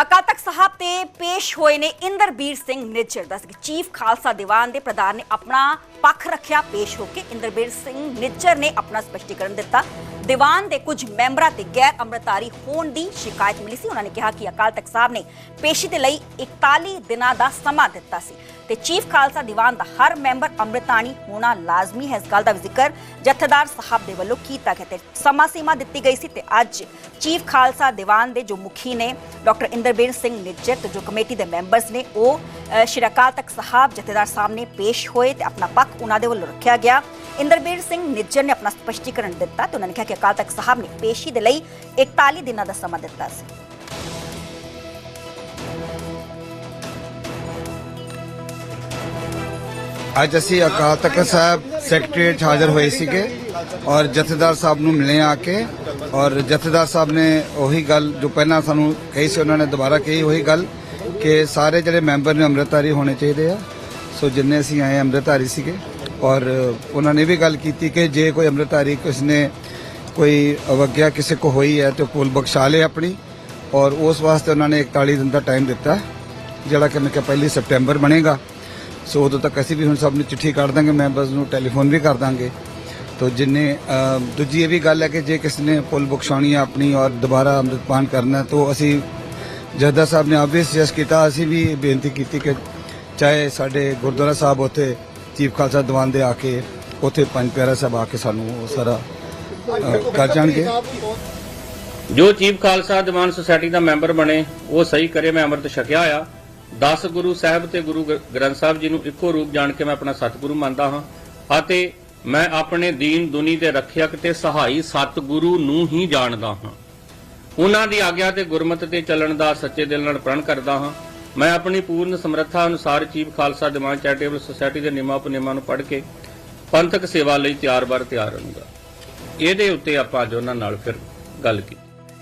ਅਕਾਲ ਤਖਤ ਸਾਹਿਬ ਤੇ ਪੇਸ਼ ਹੋਏ ਨੇ ਇੰਦਰਬੀਰ ਸਿੰਘ ਨਿੱਜਰ ਦੱਸ ਚੀਫ ਖਾਲਸਾ ਦੀਵਾਨ ਦੇ ਪ੍ਰਧਾਨ ਨੇ ਆਪਣਾ ਪੱਖ ਰੱਖਿਆ, ਪੇਸ਼ ਹੋ ਕੇ ਇੰਦਰਬੀਰ ਸਿੰਘ ਨਿੱਜਰ ਨੇ ਆਪਣਾ ਸਪਸ਼ਟੀਕਰਨ ਦਿੱਤਾ। ਦੀਵਾਨ ਦੇ ਕੁਝ ਮੈਂਬਰਾਂ ਤੇ ਗੈਰ ਅੰਮ੍ਰਿਤਧਾਰੀ ਹੋਣ ਦੀ ਸ਼ਿਕਾਇਤ ਮਿਲੀ ਸੀ। ਉਹਨਾਂ ਨੇ ਕਿਹਾ ਕਿ ਅਕਾਲ ਤਖਤ ਸਾਹਿਬ ਨੇ ਪੇਸ਼ੀ ਦੇ ਲਈ 41 ਦਿਨਾਂ ਦਾ ਸਮਾਂ ਦਿੱਤਾ ਸੀ ਤੇ ਚੀਫ ਖਾਲਸਾ ਦੀਵਾਨ ਦਾ ਹਰ ਮੈਂਬਰ ਅੰਮ੍ਰਿਤਾਨੀ ਹੋਣਾ ਲਾਜ਼ਮੀ ਹੈ। ਇਸ ਗੱਲ ਦਾ ਜ਼ਿਕਰ ਜਥੇਦਾਰ ਸਾਹਿਬ ਦੇ ਵੱਲੋਂ ਕੀਤਾ ਗਿਆ ਤੇ ਸਮਾਂ ਸੀਮਾ ਦਿੱਤੀ ਗਈ ਸੀ ਤੇ ਅੱਜ ਚੀਫ ਖਾਲਸਾ ਦੀਵਾਨ ਦੇ ਜੋ ਮੁਖੀ ਨੇ, ਡਾਕਟਰ ਇੰਦਰਬੀਰ ਸਿੰਘ ਨਿੱਜਰ ਤੇ ਜੋ ਕਮੇਟੀ ਦੇ ਮੈਂਬਰਸ ਨੇ ਉਹ ਅ, ਸ਼੍ਰੀ ਅਕਾਲ ਤਖਤ ਸਾਹਿਬ ਜਥੇਦਾਰ ਸਾਹਮਣੇ ਪੇਸ਼ ਹੋਏ ਤੇ ਆਪਣਾ ਪੱਖ ਉਹਨਾਂ ਦੇ ਵੱਲੋਂ ਰੱਖਿਆ ਗਿਆ। ਇੰਦਰਬੀਰ ਸਿੰਘ ਨਿੱਜਰ ਨੇ ਆਪਣਾ ਸਪਸ਼ਟੀਕਰਨ ਦਿੱਤਾ ਤੇ ਉਹਨਾਂ ਨੇ ਕਿਹਾ ਕਿ ਅਕਾਲ ਤਖਤ ਸਾਹਿਬ ਨੇ ਪੇਸ਼ੀ ਦੇ ਲਈ 41 ਦਿਨਾਂ ਦਾ ਸਮਾਂ ਦਿੱਤਾ ਸੀ। ਅੱਜ ਅਸੀਂ ਅਕਾਲ ਤਖਤ ਸਾਹਿਬ ਸੈਕਟਰੀਏਟ 'ਚ ਹਾਜ਼ਰ ਹੋਏ ਸੀਗੇ ਔਰ ਜਥੇਦਾਰ ਸਾਹਿਬ ਨੂੰ ਮਿਲੇ ਆ ਕੇ ਔਰ ਜਥੇਦਾਰ ਸਾਹਿਬ ਨੇ ਉਹੀ ਗੱਲ ਜੋ ਪਹਿਲਾਂ ਸਾਨੂੰ ਕਹੀ ਸੀ, ਉਹਨਾਂ ਨੇ ਦੁਬਾਰਾ ਕਹੀ, ਉਹੀ ਗੱਲ ਕਿ ਸਾਰੇ ਜਿਹੜੇ ਮੈਂਬਰ ਨੇ ਅੰਮ੍ਰਿਤਧਾਰੀ ਹੋਣੇ ਚਾਹੀਦੇ ਆ। ਸੋ ਜਿੰਨੇ ਅਸੀਂ ਆਏ ਅੰਮ੍ਰਿਤਧਾਰੀ ਸੀਗੇ ਔਰ ਉਹਨਾਂ ਨੇ ਵੀ ਗੱਲ ਕੀਤੀ ਕਿ ਜੇ ਕੋਈ ਅੰਮ੍ਰਿਤਧਾਰੀ ਕਿਸ ਨੇ ਕੋਈ ਅਵਗਿਆ ਕਿਸੇ ਕੋ ਹੋਈ ਹੈ ਤੇ ਭੁੱਲ ਬਖਸ਼ਾ ਲੇ ਆਪਣੀ ਔਰ ਉਸ ਵਾਸਤੇ ਉਹਨਾਂ ਨੇ 41 ਦਿਨ ਦਾ ਟਾਈਮ ਦਿੱਤਾ, ਜਿਹੜਾ ਕਿ ਮੈਂ ਕਿਹਾ ਪਹਿਲੀ ਸਪਟੈਂਬਰ ਬਣੇਗਾ। ਸੋ ਉਦੋਂ ਤੱਕ ਅਸੀਂ ਵੀ ਹੁਣ ਸਭ ਨੂੰ ਚਿੱਠੀ ਕੱਢ ਦਾਂਗੇ, ਮੈਂਬਰਸ ਨੂੰ ਟੈਲੀਫੋਨ ਵੀ ਕਰ ਦਾਂਗੇ। ਤੋ ਜਿੰਨੇ ਦੂਜੀ ਇਹ ਵੀ ਗੱਲ ਹੈ ਕਿ ਜੇ ਕਿਸੇ ਨੇ ਪੁੱਲ ਬਖਸ਼ਾਉਣੀ ਆਪਣੀ ਔਰ ਦੁਬਾਰਾ ਅੰਮ੍ਰਿਤਪਾਨ ਕਰਨਾ ਹੈ ਅਸੀਂ ਜੱਦਾ ਸਾਹਿਬ ਨੇ ਆਬਵੀਅਸ ਸੁਜੈਸਟ ਕੀਤਾ, ਅਸੀਂ ਵੀ ਬੇਨਤੀ ਕੀਤੀ ਕਿ ਚਾਹੇ ਸਾਡੇ ਗੁਰਦੁਆਰਾ ਸਾਹਿਬ ਉੱਥੇ ਚੀਫ ਖਾਲਸਾ ਦੀਵਾਨ ਦੇ ਆ ਕੇ ਉੱਥੇ ਪੰਜ ਪਿਆਰਾ ਸਾਹਿਬ ਆ ਕੇ ਸਾਨੂੰ ਉਹ ਸਾਰਾ ਕਰ ਜਾਣਗੇ। ਜੋ ਚੀਫ ਖਾਲਸਾ ਦੀਵਾਨ ਸੁਸਾਇਟੀ ਦਾ ਮੈਂਬਰ ਬਣੇ, ਉਹ ਸਹੀ ਕਰੇ, ਮੈਂ ਅੰਮ੍ਰਿਤ ਛਕਿਆ ਆ 10 ਗੁਰੂ ਸਾਹਿਬ ਤੇ ਗੁਰੂ ਗ੍ਰੰਥ ਸਾਹਿਬ ਜੀ ਨੂੰ ਇੱਕੋ ਰੂਪ ਜਾਣ ਕੇ ਮੈਂ ਆਪਣਾ ਸਤਿਗੁਰੂ ਮੰਨਦਾ ਹਾਂ। ਅਤੇ ਮੈਂ ਆਪਣੇ ਦੀਨ ਦੁਨੀ ਦੇ ਰੱਖਿਅਕ ਤੇ ਸਹਾਈ ਸਤਿਗੁਰੂ ਨੂੰ ਹੀ ਜਾਣਦਾ ਹਾਂ। ਉਹਨਾਂ ਦੀ ਆਗਿਆ ਤੇ ਗੁਰਮਤਿ ਤੇ ਚੱਲਣ ਦਾ ਸੱਚੇ ਦਿਲ ਨਾਲ ਪ੍ਰਣ ਕਰਦਾ ਹਾਂ। ਮੈਂ ਆਪਣੀ ਪੂਰਨ ਸਮਰੱਥਾ ਅਨੁਸਾਰ Chief Khalsa Diwan Charitable Society ਦੇ ਨਿਯਮਾਂ ਉਪਨਿਯਮਾਂ ਨੂੰ ਪੜ੍ਹ ਕੇ ਪੰਥਕ ਸੇਵਾ ਲਈ ਤਿਆਰ ਬਰ ਤਿਆਰ ਰਹੂੰਗਾ। ਇਹਦੇ ਉੱਤੇ ਆਪਾਂ ਅੱਜ ਉਹਨਾਂ ਨਾਲ ਫਿਰ ਗੱਲ ਕੀਤੀ।